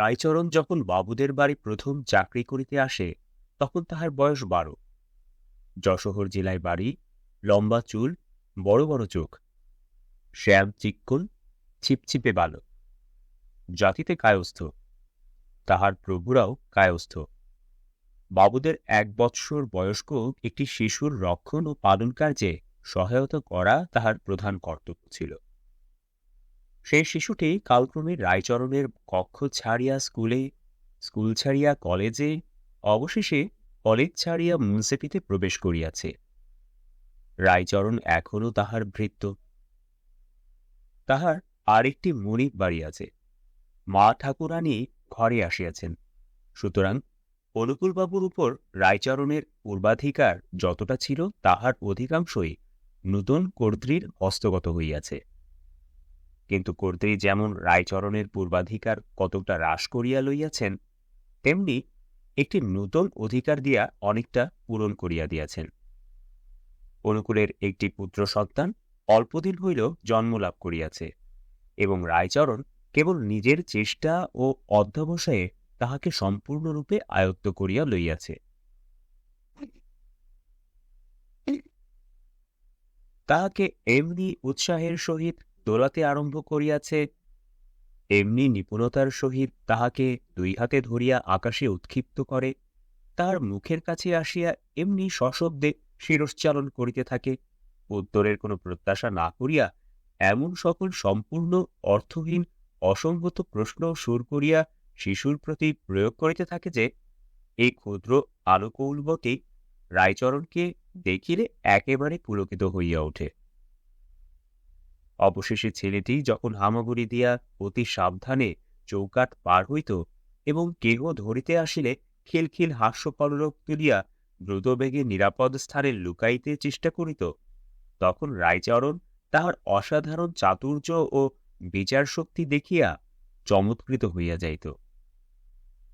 রায়চরণ যখন বাবুদের বাড়ি প্রথম চাকরি করিতে আসে, তখন তাহার বয়স বারো। যশোহর জেলায় বাড়ি, লম্বা চুল, বড় বড় চোখ। শ্যাম চিক্কন ছিপছিপে বালক। জাতিতে কায়স্থ। তাহার প্রভুরাও কায়স্থ। বাবুদের এক বৎসর বয়স্ক একটি শিশুর রক্ষণ ও পালন কার্যে সহায়তা করা তাহার প্রধান কর্তব্য ছিল। সেই শিশুটি কালক্রমে রায়চরণের কক্ষ ছাড়িয়া স্কুলে, স্কুল ছাড়িয়া কলেজে, অবশেষে কলেজ ছাড়িয়া মুন্সিপিতে প্রবেশ করিয়াছে। রায়চরণ এখনও তাহার ভৃত্য। তাহার আরেকটি মনিব বাড়ি আছে। মা ঠাকুরানী ঘরে আসিয়াছেন। সুতরাং অনুকূলবাবুর উপর রায়চরণের পূর্বাধিকার যতটা ছিল তাহার অধিকাংশই নূতন কর্ত্রীর হস্তগত হইয়াছে। কিন্তু কর্ত্রী যেমন রায়চরণের পূর্বাধিকার কতকটা হ্রাস করিয়া লইয়াছেন, তেমনি একটি নূতন অধিকার দিয়া অনেকটা পূরণ করিয়া দিয়াছেন। অনুকূলের একটি পুত্র সন্তান অল্পদিন হইল জন্মলাভ করিয়াছে এবং রায়চরণ কেবল নিজের চেষ্টা ও অধ্যবসায়ে তাহাকে সম্পূর্ণরূপে আয়ত্ত করিয়া লইয়াছে। তাহাকে এমনি উৎসাহের সহিত দোলাতে আরম্ভ করিয়াছে, এমনি নিপুণতার সহিত তাহাকে দুই হাতে ধরিয়া আকাশে উৎক্ষিপ্ত করে তাহার মুখের কাছে আসিয়া এমনি সশব্দে শিরশ্চালন করিতে থাকে। উত্তরের কোনো প্রত্যাশা না করিয়া এমন সকল সম্পূর্ণ, অর্থহীন, অসঙ্গত প্রশ্ন সুর করিয়া শিশুর প্রতি প্রয়োগ করিতে থাকে যে, এই ক্ষুদ্র আলোকৌলবটি রায়চরণকে দেখিলে একেবারে পুলকিত হইয়া ওঠে। অবশেষে ছেলেটি যখন হামাগুড়ি দিয়া অতি সাবধানে চৌকাট পার হইত এবং কেহ ধরিতে আসিলে খিলখিল হাস্যকলরব তুলিয়া দ্রুতবেগে নিরাপদ স্থানে লুকাইতে চেষ্টা করিত। তখন রায়চরণ তাহার অসাধারণ চাতুর্য ও বিচার শক্তি দেখিয়া চমৎকৃত হইয়া যাইত।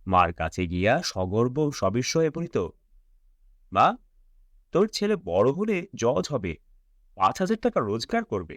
মার কাছে গিয়া সগর্ব সবিস্ময়ে পড়িত মা, তোর ছেলে বড় হলে জজ হবে, পাঁচ হাজার টাকা রোজগার করবে।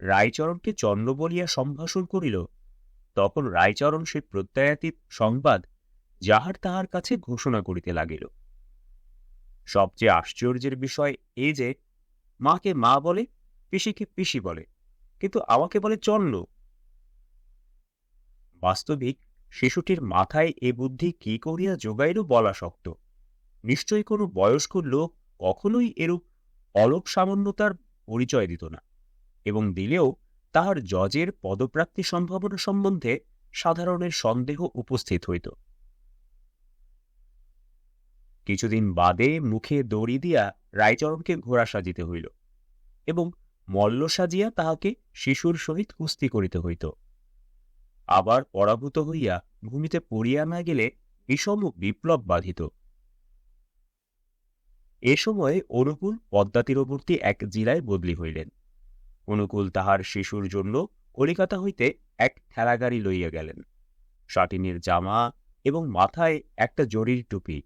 রায়চরণকে চন্দ্র বলিয়া সম্ভাষণ করিল, তখন রায়চরণ সে প্রত্যয়াতীত সংবাদ যাহার তাহার কাছে ঘোষণা করিতে লাগিল। সবচেয়ে আশ্চর্যের বিষয় এই যে, মাকে মা বলে, পিসিকে পিসি বলে, কিন্তু আমাকে বলে চন্ন বাস্তবিক শিশুটির মাথায় এ বুদ্ধি কি করিয়া যোগাইল বলা শক্ত। নিশ্চয়ই কোনো বয়স্ক লোক কখনোই এরূপ অলোক সামান্যতার পরিচয় দিত না। এবং দিলেও তাহার জজের পদপ্রাপ্তি সম্ভাবনা সম্বন্ধে সাধারণের সন্দেহ উপস্থিত হইত। কিছুদিন বাদে মুখে দড়ি দিয়া রায়চরণকে ঘোড়া সাজিতে হইল এবং মল্ল সাজিয়া তাহাকে শিশুর সহিত কুস্তি করিতে হইত। আবার পরাভূত হইয়া ভূমিতে পড়িয়া না গেলে বিষম বিপ্লব বাধিত। এ সময়ে অনুকূল পদ্মা তীরবর্তী এক জেলায় বদলি হইলেন। অনুকূল তাহার শিশুর জন্য কলিকাতা হইতে এক ঠেলাগাড়ি লইয়া গেলেন। সাটিনের জামা এবং মাথায় একটা জরির টুপি,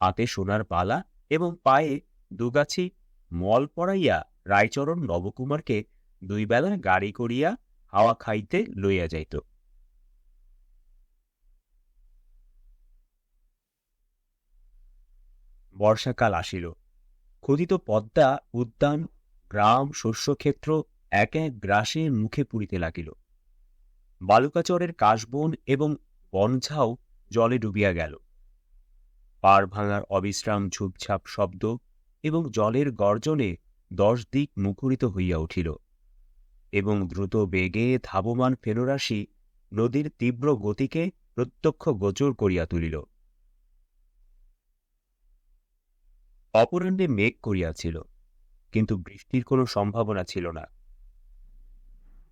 হাতে সোনার পালা এবং পায়ে দুগাছি মল পড়াইয়া রায়চরণ নবকুমারকে দুই বেলা গাড়ি করিয়া হাওয়া খাইতে লইয়া যাইত। বর্ষাকাল আসিল। ক্ষুদিত পদ্মা উদ্যান গ্রাম শস্যক্ষেত্র এক এক গ্রাসে মুখে পুরিতে লাগিল। বালুকাচরের কাশবন এবং বনঝাও জলে ডুবিয়া গেল। পার ভাঙার অবিশ্রাম ঝুপঝাপ শব্দ এবং জলের গর্জনে দশ দিক মুখরিত হইয়া উঠিল এবং দ্রুত বেগে ধাবমান ফেনোরাশি নদীর তীব্র গতিকে প্রত্যক্ষ গোচর করিয়া তুলিল। অপরাহ্নে মেঘ করিয়াছিল। কিন্তু বৃষ্টির কোনো সম্ভাবনা ছিল না।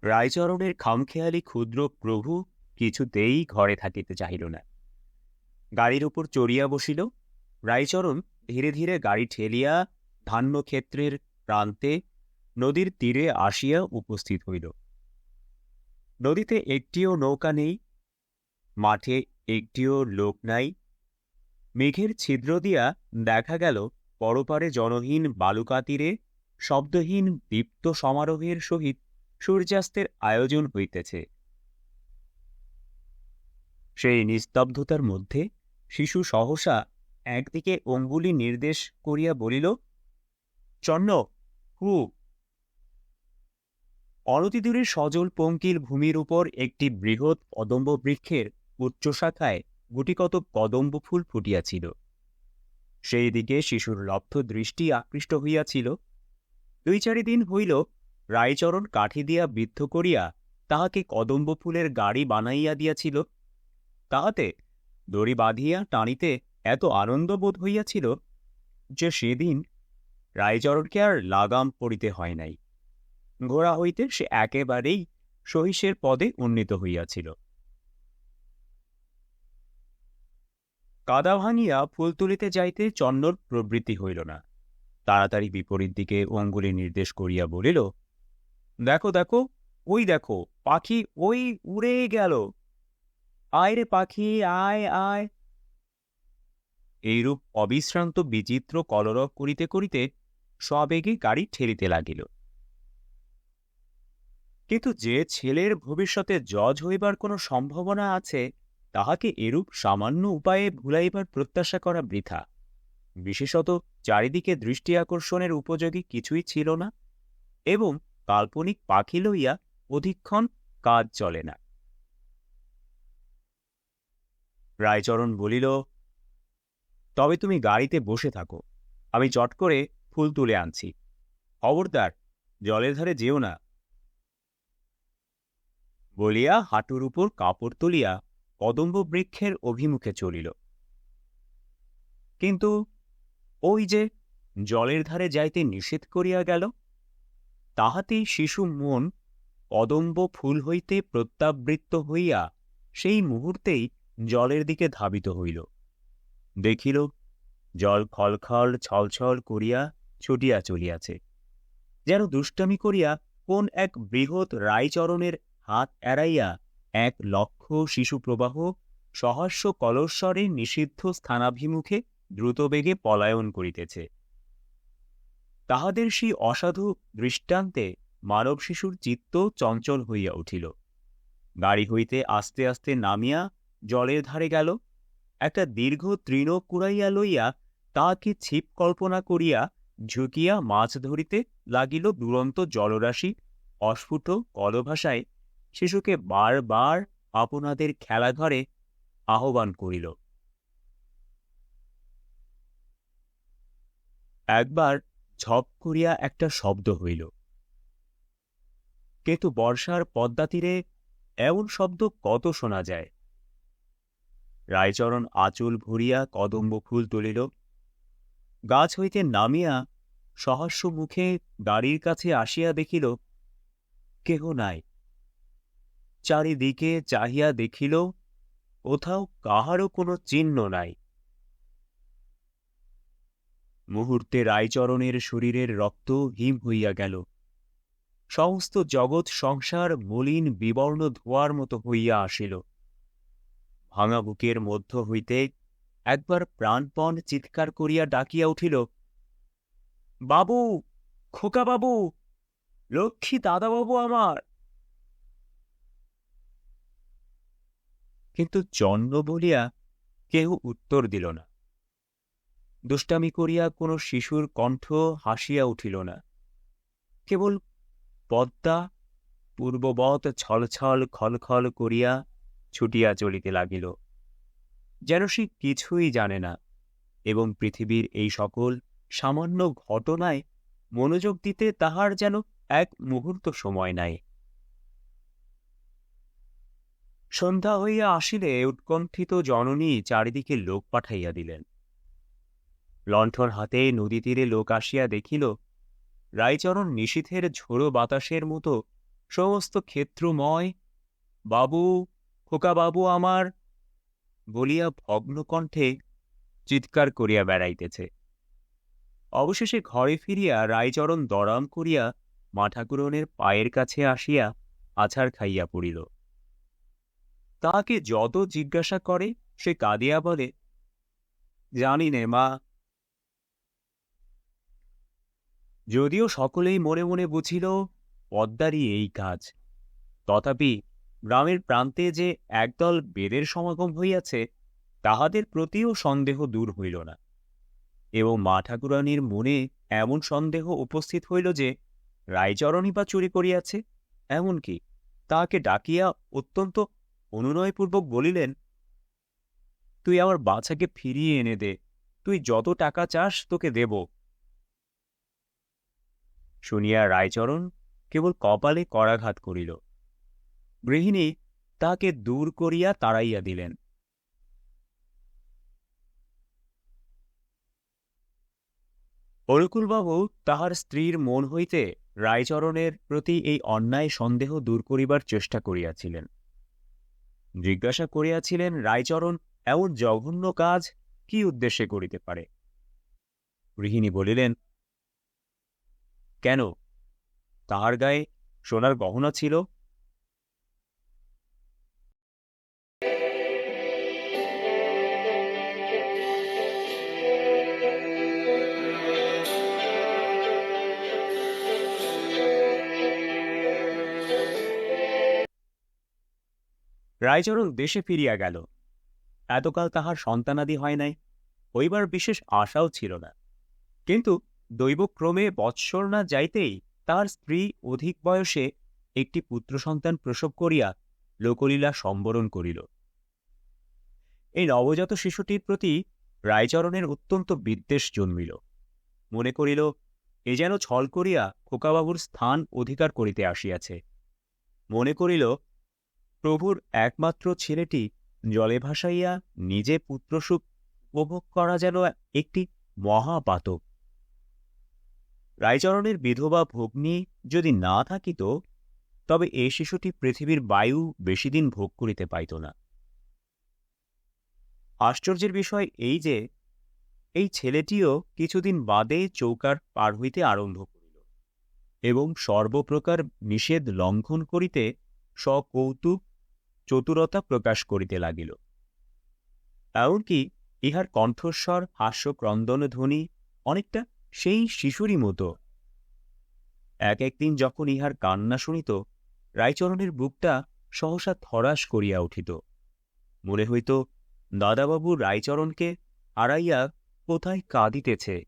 রায়চরণের খামখেয়ালি ক্ষুদ্র প্রভু কিছুতেই ঘরে থাকিতে চাহিল না। গাড়ির উপর চড়িয়া বসিল। রায়চরণ ধীরে ধীরে গাড়ি ঠেলিয়া ধান্যক্ষেত্রের প্রান্তে নদীর তীরে আসিয়া উপস্থিত হইল। নদীতে একটিও নৌকা নেই, মাঠে একটিও লোক নাই। মেঘের ছিদ্র দিয়া দেখা গেল পরপারে জনহীন বালুকা তীরে শব্দহীন দীপ্ত সমারোহের সহিত সূর্যাস্তের আয়োজন হইতেছে। সেই নিস্তব্ধতার মধ্যে শিশু সহসা একদিকে অঙ্গুলি নির্দেশ করিয়া বলিল, চন্ন, হু। অনতিদূরের সজল পঙ্কিল ভূমির উপর একটি বৃহৎ কদম্ব বৃক্ষের উচ্চ শাখায় গুটিকত কদম্ব ফুল ফুটিয়াছিল। সেই দিকে শিশুর লব্ধ দৃষ্টি আকৃষ্ট হইয়াছিল। দুই চারি দিন হইল, রায়চরণ কাঠি দিয়া বিদ্ধ করিয়া তাহাকে কদম্ব ফুলের গাড়ি বানাইয়া দিয়াছিল। তাহাতে দড়ি বাঁধিয়া টানিতে এত আনন্দ বোধ হইয়াছিল যে সেদিন রায়চরণকে আর লাগাম পড়িতে হয় নাই। ঘোড়া হইতে সে একেবারেই সহিষের পদে উন্নীত হইয়াছিল। কাদা ভাঙিয়া ফুল তুলিতে যাইতে চন্নর প্রবৃত্তি হইল না। তাড়াতাড়ি বিপরীত দিকে অঙ্গুলি নির্দেশ করিয়া বলিল, দেখো দেখো, ওই দেখো, পাখি ওই উড়ে গেল। আয় রে পাখি, আয় আয়। এইরূপ অবিশ্রান্ত, বিচিত্র কলরব করিতে করিতে সবেগে গাড়ি ঠেলিতে লাগিল। কিন্তু যে ছেলের ভবিষ্যতে জজ হইবার কোনো সম্ভাবনা আছে, তাহাকে এরূপ সামান্য উপায়ে ভুলাইবার প্রত্যাশা করা বৃথা। বিশেষত চারিদিকে দৃষ্টি আকর্ষণের উপযোগী কিছুই ছিল না এবং কাল্পনিক পাখি লইয়া অধিক্ষণ কাজ চলে না। রায়চরণ বলিল, তবে তুমি গাড়িতে বসে থাকো, আমি চট করে ফুল তুলে আনছি। খবরদার জলের ধারে যেও না বলিয়া হাঁটুর উপর কাপড় তুলিয়া কদম্ব বৃক্ষের অভিমুখে চলিল। কিন্তু ওই যে জলের ধারে যাইতে নিষেধ করিয়া গেল, তাহাতেই শিশু মন অদম্ব ফুল হইতে প্রত্যাবৃত্ত হইয়া সেই মুহূর্তেই জলের দিকে ধাবিত হইল। দেখিল জল খলখল ছলছল করিয়া ছুটিয়া চলিয়াছে, যেন দুষ্টামি করিয়া কোন এক বৃহৎ রায়চরণের হাত এড়াইয়া এক লক্ষ শিশুপ্রবাহ সহস্য কলস্বরে নিষিদ্ধ স্থানাভিমুখে দ্রুতবেগে পলায়ন করিতেছে। তাহাদের সেই অসাধু দৃষ্টান্তে মানব শিশুর চিত্ত চঞ্চল হইয়া উঠিল। গাড়ি হইতে আস্তে আস্তে নামিয়া জলের ধারে গেল। একটা দীর্ঘ তৃণ কুড়াইয়া লইয়া তাহাকে ছিপ কল্পনা করিয়া ঝুঁকিয়া মাছ ধরিতে লাগিল দুরন্ত জলরাশি। অস্ফুট কলভাষায় শিশুকে বারবার আপনাদের খেলাঘরে আহ্বান করিল। একবার ঝপ করিয়া একটা শব্দ হইল। কিন্তু বর্ষার পদ্মা তীরে এমন শব্দ কত শোনা যায়? রায়চরণ আঁচল ভরিয়া কদম্ব ফুল তুলিল। গাছ হইতে নামিয়া সহস্য মুখে গাড়ির কাছে আসিয়া দেখিল, কেহ নাই। চারিদিকে চাহিয়া দেখিল, কোথাও কাহারও কোনো চিহ্ন নাই। মুহূর্তে রায়চরণের শরীরের রক্ত হিম হইয়া গেল। সমস্ত জগৎ সংসার মলিন বিবর্ণ ধোয়ার মতো হইয়া আসিল। ভাঙা বুকের মধ্য হইতে একবার প্রাণপণ চিৎকার করিয়া ডাকিয়া উঠিল, বাবু, খোকা বাবু, লক্ষ্মী দাদাবাবু আমার! কিন্তু জন্ম বলিয়া কেহ উত্তর দিল না। দুষ্টামি করিয়া কোনো শিশুর কণ্ঠ হাসিয়া উঠিল না। কেবল পদ্মা পূর্ববৎ ছলছল খলখল করিয়া ছুটিয়া চলিতে লাগিল। যেন সে কিছুই জানে না এবং পৃথিবীর এই সকল সামান্য ঘটনায় মনোযোগ দিতে তাহার যেন এক মুহূর্ত সময় নাই। সন্ধ্যা হইয়া আসিলে উৎকণ্ঠিত জননী চারিদিকে লোক পাঠাইয়া দিলেন। লণ্ঠন হাতে নদী তীরে লোক আসিয়া দেখিল, রায়চরণ নিশীথের ঝোড়ো বাতাসের মতো, সমস্ত ক্ষেত্রময়, বাবু খোকাবাবু আমার বলিয়া ভগ্ন কণ্ঠে চিৎকার করিয়া বেড়াইতেছে। অবশেষে ঘরে ফিরিয়া রায়চরণ দরাম করিয়া মা ঠাকুরনের পায়ের কাছে আসিয়া আছাড় খাইয়া পড়িল। তাহাকে যত জিজ্ঞাসা করে, সে কাঁদিয়া বলে, জানি নে মা যদিও সকলেই মনে মনে বুঝিল, পদ্মারই এই কাজ। তথাপি গ্রামের প্রান্তে যে একদল বেদের সমাগম হইয়াছে, তাহাদের প্রতিও সন্দেহ দূর হইল না। এবং মা ঠাকুরানীর মনে এমন সন্দেহ উপস্থিত হইল যে, রায়চরণই বা চুরি করিয়াছে, এমনকি তাহাকে ডাকিয়া অত্যন্ত অনুনয়পূর্বক বলিলেন, তুই আমার বাছাকে ফিরিয়ে এনে দে, তুই যত টাকা চাস তোকে দেব। শুনিয়া রায়চরণ কেবল কপালে করাঘাত করিল। গৃহিণী তাহাকে দূর করিয়া তাড়াইয়া দিলেন। অনুকূলবাবু তাহার স্ত্রীর মন হইতে রায়চরণের প্রতি এই অন্যায় সন্দেহ দূর করিবার চেষ্টা করিয়াছিলেন। জিজ্ঞাসা করিয়াছিলেন, রায়চরণ, এমন জঘন্য কাজ কি উদ্দেশ্যে করিতে পারে? গৃহিণী বলিলেন কেন? তাহার গায়ে সোনার গহনা ছিল? রায়চরণ দেশে ফিরিয়া গেল। এতকাল তাহার সন্তানাদি হয় নাই হইবার বিশেষ আশাও ছিল না। কিন্তু দৈবক্রমে বৎসর না যাইতেই তাহার স্ত্রী অধিক বয়সে একটি পুত্র সন্তান প্রসব করিয়া লোকলীলা সম্বরণ করিল। এই নবজাত শিশুটির প্রতি রায়চরণের অত্যন্ত বিদ্বেষ জন্মিল। মনে করিল, এ যেন ছল করিয়া খোকাবাবুর স্থান অধিকার করিতে আসিয়াছে। মনে করিল, প্রভুর একমাত্র ছেলেটি জলে ভাসাইয়া নিজে পুত্রসুখ উপভোগ করা যেন একটি মহাপাতক। রায়চরণের বিধবা ভগ্নী যদি না থাকিত, তবে এ শিশুটি পৃথিবীর বায়ু বেশিদিন ভোগ করিতে পাইত না। আশ্চর্যের বিষয় এই যে, এই ছেলেটিও কিছুদিন বাদে চৌকার পার হইতে আরম্ভ করিল এবং সর্বপ্রকার নিষেধ লঙ্ঘন করিতে সকৌতুক চতুরতা প্রকাশ করিতে লাগিল। এমনকি ইহার কণ্ঠস্বর, হাস্যক্রন্দনধ্বনি অনেকটা সেই শিশুরই মতো। এক একদিন যখন ইহার কান্না শুনিত, রায়চরণের বুকটা সহসা থরাস করিয়া উঠিত। মনে হইত, দাদাবাবু রায়চরণকে আড়াইয়া কোথায় কাঁদিতেছে?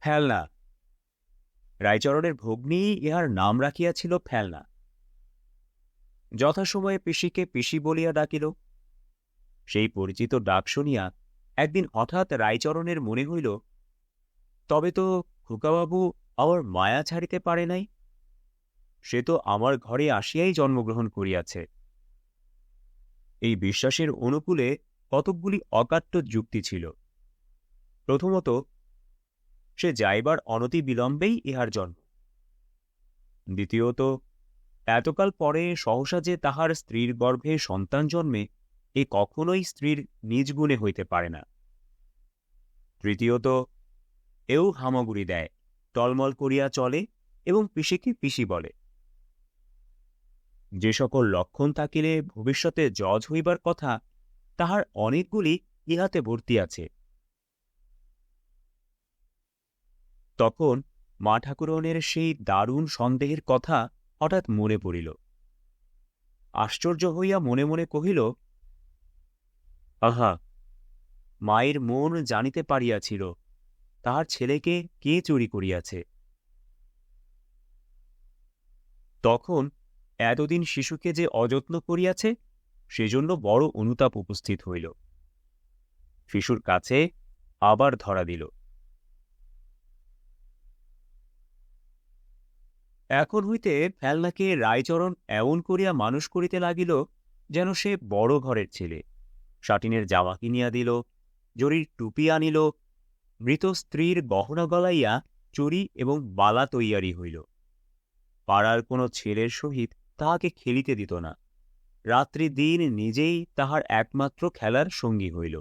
ফেলনা। রায়চরণের ভগ্নী ইহার নাম রাখিয়াছিল ফেলনা। যথাসময়ে পিসিকে পিসি বলিয়া ডাকিল। সেই পরিচিত ডাক শুনিয়া একদিন হঠাৎ রায়চরণের মনে হইল, তবে তো খুকাবাবু আমার মায়া ছাড়িতে পারে নাই? সে তো আমার ঘরে আসিয়াই জন্মগ্রহণ করিয়াছে। এই বিশ্বাসের অনুকূলে কতকগুলি অকাট্য যুক্তি ছিল। প্রথমত, সে যাইবার অনতি বিলম্বেই ইহার জন্ম। দ্বিতীয়ত, এতকাল পরে সহসা যে তাহার স্ত্রীর গর্ভে সন্তান জন্মে এ কখনোই স্ত্রীর নিজ গুণে হইতে পারে না। তৃতীয়ত, এও হামাগুড়ি দেয়, টলমল করিয়া চলে এবং পিসিকে পিসি বলে। যে সকল লক্ষণ থাকিলে ভবিষ্যতে জজ হইবার কথা, তাহার অনেকগুলি ইহাতে ভর্তি আছে। তখন মা ঠাকুরনের সেই দারুণ সন্দেহের কথা হঠাৎ মনে পড়িল। আশ্চর্য হইয়া মনে মনে কহিল আহা, মায়ের মন জানিতে পারিয়াছিল, তাহার ছেলেকে কে চুরি করিয়াছে? তখন এতদিন শিশুকে যে অযত্ন করিয়াছে, সেজন্য বড় অনুতাপ উপস্থিত হইল। শিশুর কাছে আবার ধরা দিল। এখন হইতে ফেলনাকে রায়চরণ এমন করিয়া মানুষ করিতে লাগিল, যেন সে বড় ঘরের ছেলে। সাটিনের জামা কিনিয়া দিল, জরির টুপি আনিল, মৃত স্ত্রীর গহনা গলাইয়া চুরি এবং বালা তৈয়ারি হইল। পাড়ার কোনো ছেলের সহিত তাহাকে খেলিতে দিত না। রাত্রি দিন নিজেই তাহার একমাত্র খেলার সঙ্গী হইল।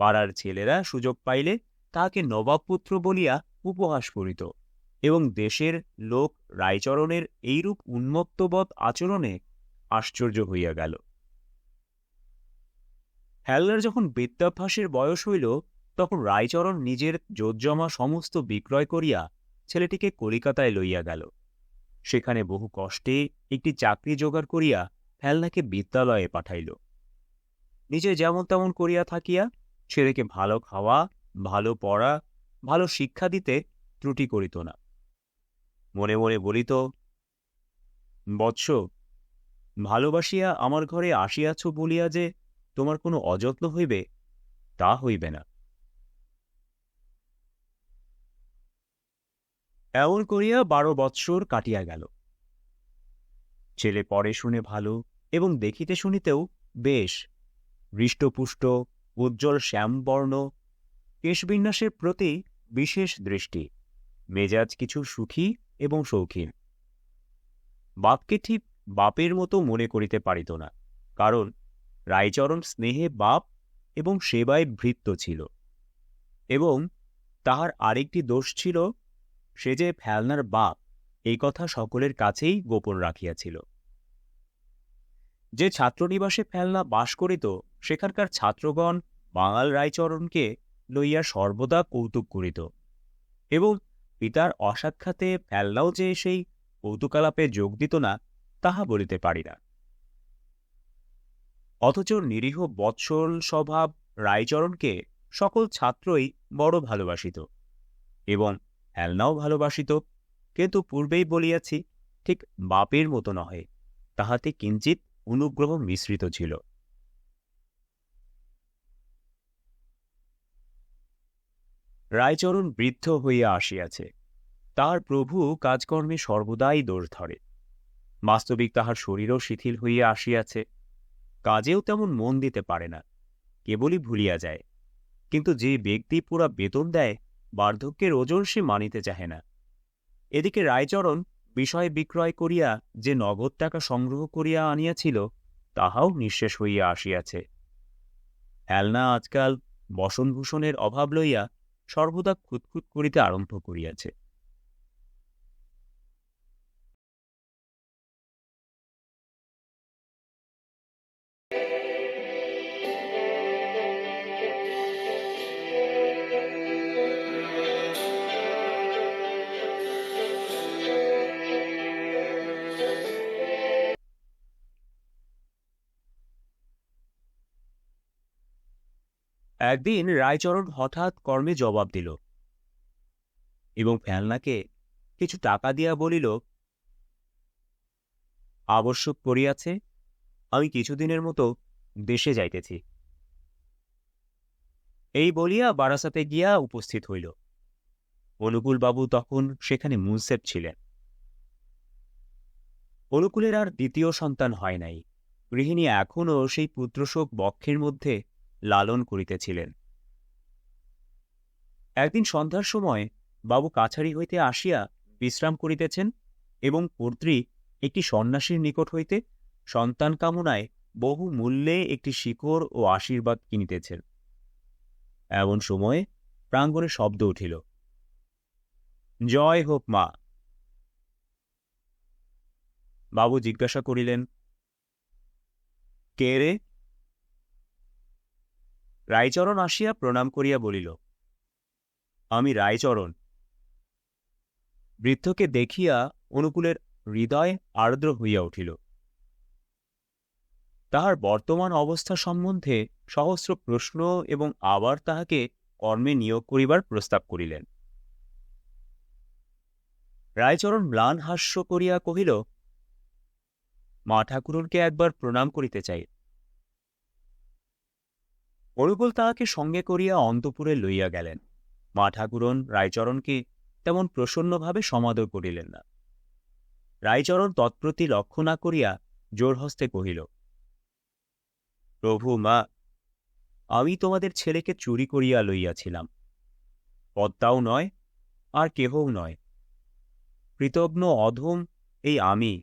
পাড়ার ছেলেরা সুযোগ পাইলে তাহাকে নবাবপুত্র বলিয়া উপহাস করিত এবং দেশের লোক রায়চরণের এইরূপ উন্মত্তবৎ আচরণে আশ্চর্য হইয়া গেল। হ্যালনার যখন বিদ্যাভ্যাসের বয়স হইল, তখন রায়চরণ নিজের জোতজমা সমস্ত বিক্রয় করিয়া ছেলেটিকে কলিকাতায় লইয়া গেল। সেখানে বহু কষ্টে একটি চাকরি জোগাড় করিয়া ফেলনাকে বিদ্যালয়ে পাঠাইল। নিজে যেমন তেমন করিয়া থাকিয়া ছেলেকে ভালো খাওয়া, ভালো পড়া, ভালো শিক্ষা দিতে ত্রুটি করিত না। মনে মনে বলিত, বৎস, ভালোবাসিয়া আমার ঘরে আসিয়াছ বলিয়া যে তোমার কোনো অযত্ন হইবে, তা হইবে না। এমন করিয়া বারো বৎসর কাটিয়া গেল। ছেলে পড়ে শুনে ভালো এবং দেখিতে শুনিতেও বেশ হৃষ্টপুষ্ট, উজ্জ্বল শ্যামবর্ণ, কেশবিন্যাসের প্রতি বিশেষ দৃষ্টি, মেজাজ কিছু সুখী এবং শৌখিন। বাপকে ঠিক বাপের মতো মনে করিতে পারিত না, কারণ রায়চরণ স্নেহে বাপ এবং সেবায় ভৃত্য ছিল এবং তাহার আরেকটি দোষ ছিল, সে যে ফেলনার বাপ এই কথা সকলের কাছেই গোপন রাখিয়াছিল। যে ছাত্রনিবাসে ফেলনা বাস করিত, সেখানকার ছাত্রগণ বাঙাল রায়চরণকে লইয়া সর্বদা কৌতুক করিত এবং পিতার অসাক্ষাতে ফেলনাও যে সেই কৌতুকালাপে যোগ দিত না, তাহা বলিতে পারি না। অথচ নিরীহ বৎসল স্বভাব রায়চরণকে সকল ছাত্রই বড় ভালোবাসিত এবং হেলনাও ভালোবাসিত। কিন্তু পূর্বেই বলিয়াছি, ঠিক বাপের মতো নহে, তাহাতে কিঞ্চিত অনুগ্রহ মিশ্রিত ছিল। রায়চরণ বৃদ্ধ হইয়া আসিয়াছে। তাহার প্রভু কাজকর্মে সর্বদাই দোষ ধরে। বাস্তবিক তাহার শরীরও শিথিল হইয়া আসিয়াছে। কাজেও তেমন মন দিতে পারে না, কেবলই ভুলিয়া যায়। কিন্তু যে ব্যক্তি পুরা বেতন দেয়, বার্ধক্যের ওজন সে মানিতে চাহে না। এদিকে রায়চরণ বিষয় বিক্রয় করিয়া যে নগদ টাকা সংগ্রহ করিয়া আনিয়াছিল, তাহাও নিঃশেষ হইয়া আসিয়াছে। হেলনা আজকাল বসনভূষণের অভাব লইয়া সর্বদা খুঁতখুত করিতে আরম্ভ করিয়াছে। একদিন রায়চরণ হঠাৎ কর্মে জবাব দিল এবং ফেলনাকে কিছু টাকা দিয়া বলিল, আবশ্যক পড়িয়াছে, আমি কিছুদিনের মতো দেশে যাইতেছি এই বলিয়া বারাসাতে গিয়া উপস্থিত হইল। অনুকূলবাবু তখন সেখানে মুনসেফ ছিলেন। অনুকূলের আর দ্বিতীয় সন্তান হয় নাই। গৃহিণী এখনও সেই পুত্রশোক বক্ষের মধ্যে লালন করিতেছিলেন। একদিন সন্ধ্যার সময় বাবু কাছারি হইতে আসিয়া বিশ্রাম করিতেছেন এবং কর্ত্রী একটি সন্ন্যাসীর নিকট হইতে সন্তান কামনায় বহু মূল্যে একটি শিকড় ও আশীর্বাদ কিনিতেছেন। এমন সময়ে প্রাঙ্গণে শব্দ উঠিল, জয় হোক মা। বাবু জিজ্ঞাসা করিলেন, কে রে? রায়চরণ আসিয়া প্রণাম করিয়া বলিল, আমি রায়চরণ। বৃদ্ধকে দেখিয়া অনুকূলের হৃদয় আর্দ্র হইয়া উঠিল। তাহার বর্তমান অবস্থা সম্বন্ধে সহস্র প্রশ্ন এবং আবার তাহাকে কর্মে নিয়োগ করিবার প্রস্তাব করিলেন। রায়চরণ ম্লান হাস্য করিয়া কহিল, মা ঠাকুরকে একবার প্রণাম করিতে চাই। অনুকূল তাহাকে সঙ্গে করিয়া অন্তপুরে লইয়া গেলেন। মা ঠাকুরন, রায়চরণকে তেমন প্রসন্নভাবে সমাদর করিলেন না। রায়চরণ তৎপ্রতি লক্ষ্য না করিয়া জোরহস্তে কহিল, প্রভু মা, আমি তোমাদের ছেলেকে চুরি করিয়া লইয়াছিলাম। পদ্মাও নয়, আর কেহও নয়। কৃতজ্ঞ অধম এই আমি।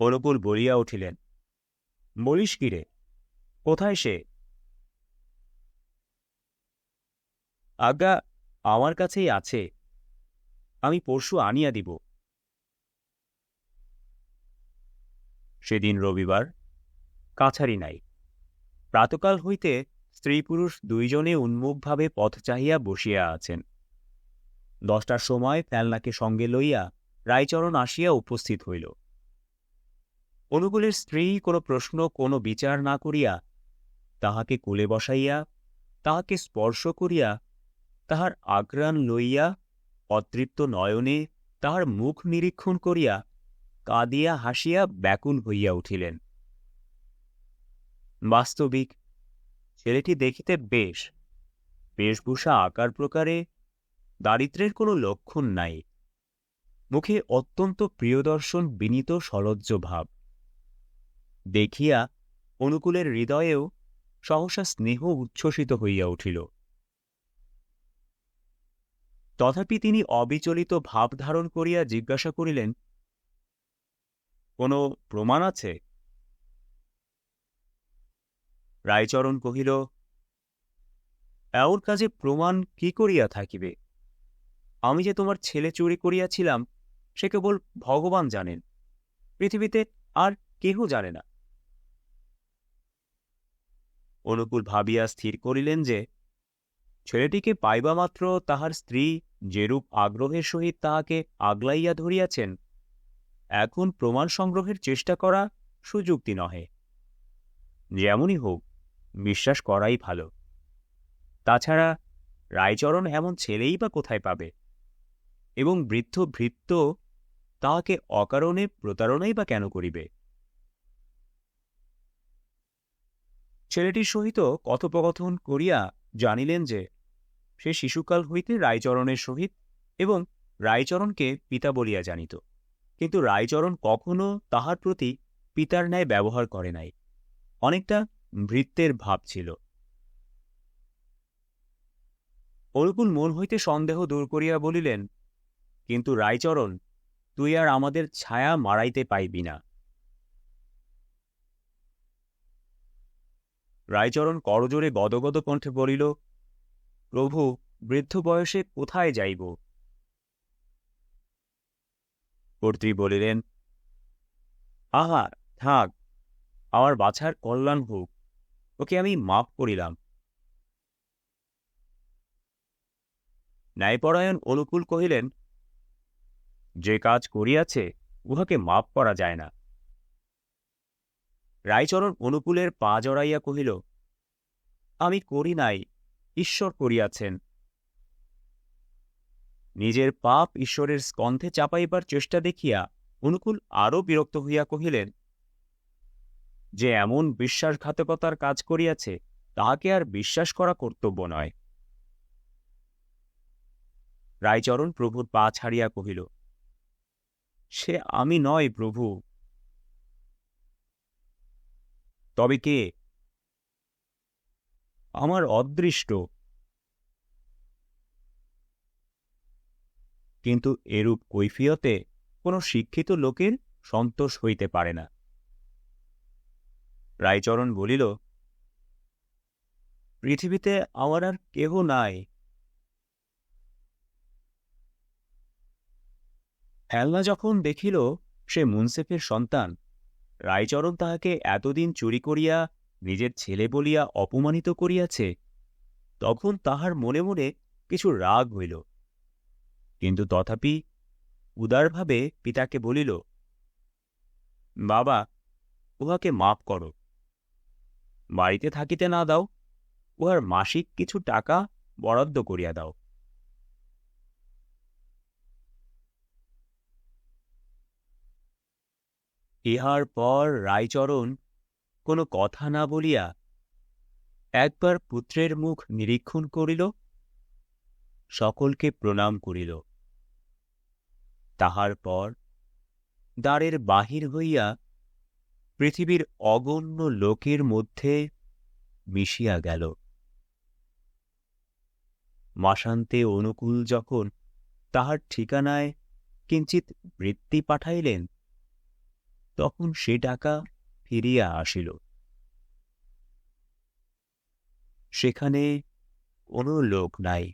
অনুকূল বলিয়া উঠিলেন বলিস কিরে কোথায় সে? আজ্ঞা, আমার কাছেই আছে। আমি পরশু আনিয়া দিব। সেদিন রবিবার, কাছারি নাই। প্রাতকাল হইতে স্ত্রী পুরুষ দুইজনে উন্মুখভাবে পথ চাহিয়া বসিয়া আছেন। দশটার সময় ফেলনাকে সঙ্গে লইয়া রায়চরণ আসিয়া উপস্থিত হইল। অনুকূলের স্ত্রী কোনো প্রশ্ন, কোনো বিচার না করিয়া তাহাকে কোলে বসাইয়া, তাহাকে স্পর্শ করিয়া, তাহার আগ্রাণ লইয়া, অতৃপ্ত নয়নে তাহার মুখ নিরীক্ষণ করিয়া কাঁদিয়া হাসিয়া ব্যাকুল হইয়া উঠিলেন। বাস্তবিক ছেলেটি দেখিতে বেশ, বেশভূষা আকার প্রকারে দারিদ্রের কোনো লক্ষণ নাই। মুখে অত্যন্ত প্রিয়দর্শন, বিনীত, সলজ্জ ভাব। দেখিয়া অনুকূলের হৃদয়েও সহসা স্নেহ উচ্ছ্বসিত হইয়া উঠিল। তথাপি তিনি অবিচলিত ভাব ধারণ করিয়া জিজ্ঞাসা করিলেন, কোনো প্রমাণ আছে? রায়চরণ কহিল, এমন কাজে প্রমাণ কি করিয়া থাকিবে? আমি যে তোমার ছেলে চুরি করিয়াছিলাম, সে কেবল ভগবান জানেন। পৃথিবীতে আর কেহ জানে না। অনুকূল ভাবিয়া স্থির করিলেন যে, ছেলেটিকে পাইবা মাত্র তাহার স্ত্রী যেরূপ আগ্রহের সহিত তাহাকে আগলাইয়া ধরিয়াছেন, এখন প্রমাণ সংগ্রহের চেষ্টা করা সুযুক্তি নহে। যেমনই হোক, বিশ্বাস করাই ভালো। তাছাড়া রায়চরণ এমন ছেলেই বা কোথায় পাবে? এবং বৃদ্ধ ভৃত্য তাহাকে অকারণে প্রতারণাই বা কেন করিবে? ছেলেটির সহিত কথোপকথন করিয়া জানিলেন যে, সে শিশুকাল হইতে রায়চরণের সহিত এবং রায়চরণকে পিতা বলিয়া জানিত। কিন্তু রায়চরণ কখনো তাহার প্রতি পিতার ন্যায় ব্যবহার করে নাই। অনেকটা ভৃত্যের ভাব ছিল। অনুকূল মন হইতে সন্দেহ দূর করিয়া বলিলেন, কিন্তু রায়চরণ, তুই আর আমাদের ছায়া মারাইতে পাইবি না। রায়চরণ করজোরে গদগদ কণ্ঠে বলিল, প্রভু, বৃদ্ধ বয়সে কোথায় যাইব? কর্ত্রী বলিলেন, আহা, থাক, আমার বাছার কল্যাণ হোক, ওকে আমি মাফ করিলাম। ন্যায়পরায়ণ অনুকূল কহিলেন, যে কাজ করিয়াছে, উহাকে মাপ করা যায় না। রায়চরণ অনুকূলের পা জড়াইয়া কহিল, আমি করি নাই, ঈশ্বর করিয়াছেন। নিজের পাপ ঈশ্বরের স্কন্ধে চাপাইবার চেষ্টা দেখিয়া অনুকূল আরও বিরক্ত হইয়া কহিলেন, যে এমন বিশ্বাসঘাতকতার কাজ করিয়াছে, তাহাকে আর বিশ্বাস করা কর্তব্য নয়। রায়চরণ প্রভুর পা ছাড়িয়া কহিল, সে আমি নয় প্রভু তবে কে? আমার অদৃষ্ট। কিন্তু এরূপ কৈফিয়তে কোনো শিক্ষিত লোকের সন্তোষ হইতে পারে না। রায়চরণ বলিল, পৃথিবীতে আমার আর কেহ নাই। হেলনা যখন দেখিল সে মুন্সেফের সন্তান রায়চরণ তাহাকে এতদিন চুরি করিয়া নিজের ছেলে বলিয়া অপমানিত করিয়াছে, তখন তাহার মনে মনে কিছু রাগ হইল। কিন্তু তথাপি উদারভাবে পিতাকে বলিল, বাবা, উহাকে মাপ করো। বাড়িতে থাকিতে না দাও, উহার মাসিক কিছু টাকা বরাদ্দ করিয়া দাও। ইহার পর রায়চরণ কোনো কথা না বলিয়া একবার পুত্রের মুখ নিরীক্ষণ করিল, সকলকে প্রণাম করিল। তাহার পর দ্বারের বাহির হইয়া পৃথিবীর অগণ্য লোকের মধ্যে মিশিয়া গেল। মাসান্তে অনুকূল যখন তাহার ঠিকানায় কিঞ্চিত বৃত্তি পাঠাইলেন তখন সে টাকা ফিরিয়া আসিল। সেখানে কোনো লোক নাই।